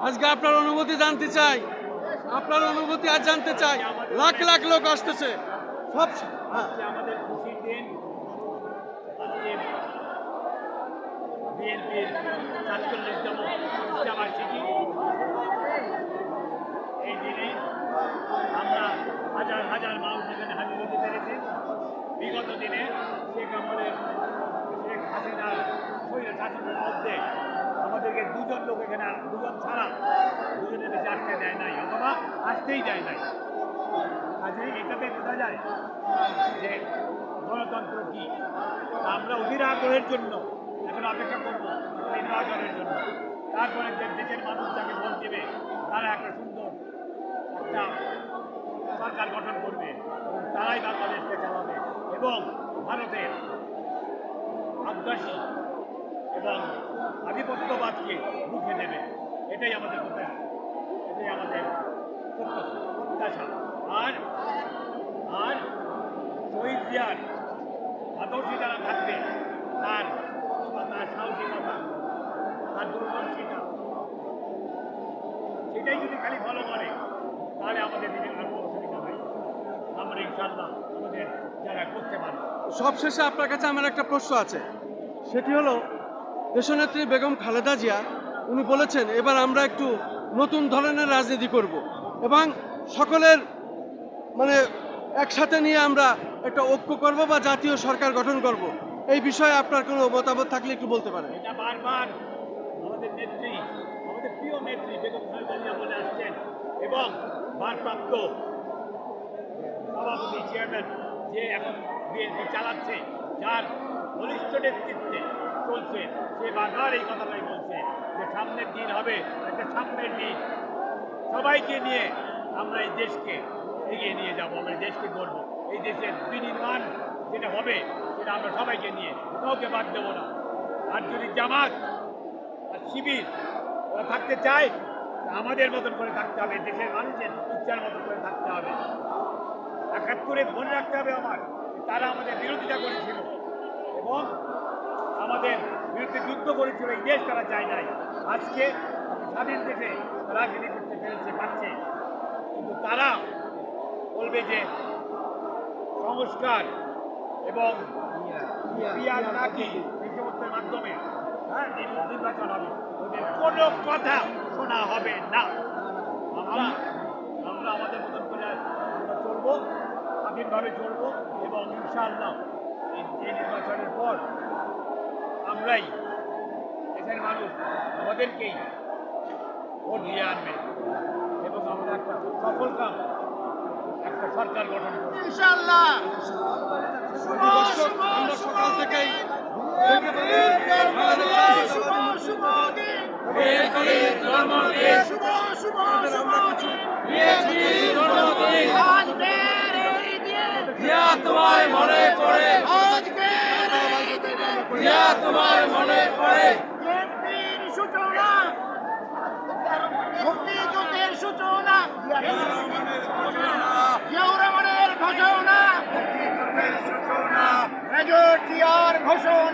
আজকে আপনার অনুভূতি জানতে চাই আপনার অনুভূতি আজ জানতে চাই লাখ লাখ লোক আসতেছে সব। আমাদের দিন এই দিনে আমরা হাজার হাজার হাজির বিগত দিনে শেখ আমাদের শেখ হাসিনার শরীর শাসনের মধ্যে আমাদেরকে দুজন লোক এখানে দুজন ছাড়া দুজনের বেশি আসতে দেয় নাই, অথবা আসতেই দেয় নাই। কাজে এটাতে বোঝা যায় যে গণতন্ত্র কি। আমরা অধীর আগ্রহের জন্য এখন অপেক্ষা করব, নির্বাচনের জন্য। তারপরে যে দেশের মানুষ যাকে ভোট দেবে, তারা একটা সুন্দর একটা সরকার গঠন করবে এবং তারাই বাংলাদেশকে চালাবে এবং ভারতের আগ্রাসী এবং আধিপত্যবাদকে রুখে দেবে। এটাই আমাদের প্রত্যাশা এটাই আমাদের প্রত্যাশা আর আর শহীদ জিয়ার আদর্শে যারা থাকবে, তার তার সাহসিকতা, তার দূরদর্শিতা সেটাই যদি খালি ফলো করে, তাহলে আমাদের দিনে আর কোনো অসুবিধা নাই আমরা ইনশাল্লাহ আমাদের যারা করতে পারব। সবশেষে আপনার কাছে আমার একটা প্রশ্ন আছে। সেটি হলো দেশনেত্রী বেগম খালেদা জিয়া, উনি বলেছেন, এবার আমরা একটু নতুন ধরনের রাজনীতি করব। এবং সকলের মানে একসাথে নিয়ে আমরা একটা ঐক্য করব বা জাতীয় সরকার গঠন করব। এই বিষয়ে আপনার কোনো মতামত থাকলে একটু বলতে পারেন। এটা বারবার আমাদের নেত্রী, আমাদের প্রিয় নেত্রী বেগম খালেদা জিয়া বলে আসছেন এবং ভারপ্রাপ্ত সভাপতি চেয়ারম্যান যে এখন বিএনপি চালাচ্ছে, যার বলিষ্ঠ নেতৃত্বে চলছে সে বারবার এই কথাটাই বলছে, যে সামনের দিন হবে, একটা সামনের দিন। সবাইকে নিয়ে আমরা এই দেশকে এগিয়ে নিয়ে যাব, আমরা দেশকে গড়ব। এই দেশের বিনির্মাণ যেটা হবে, সেটা আমরা সবাইকে নিয়ে, কাউকে বাদ দেবো না। আর যদি জামাত আর শিবির ওরা থাকতে চায় আমাদের মতন করে থাকতে হবে, দেশের মানুষের ইচ্ছার মতন করে থাকতে হবে। একাত্তরে মনে রাখতে হবে আমার তারা আমাদের বিরোধিতা করেছিল। এবং আমাদের বিরুদ্ধে যুদ্ধ করেছিল এই দেশ তারা চায় নাই। আজকে স্বাধীন দেশে রাজনীতি করতে পেরেছে, পারছে। কিন্তু তারা বলবে যে সংস্কার এবং পিয়ার নাকি এই সমস্তের মাধ্যমে হ্যাঁ নির- নির্বাচন হবে। ওদের কোনো কথা শোনা হবে না। আমরা আমরা আমাদের মতন করে আমরা চলবো, স্বাধীনভাবে চলবো এবং ইনশাআল্লাহ এই নির্বাচনের পর আমরাই দেশের মানুষ আমাদেরকেই ভোট দিয়ে আনবে। এবং আমরা একটা সফল কাম একটা সরকার গঠন করব। আমরা সকাল থেকেই তোমায় মনে করে তোমায় মনে বিএনপির সূচনা। মুক্তিযুদ্ধের সূচনা। জিয়াউর রহমানের ঘোষণা মেজর জিয়ার ঘোষণা।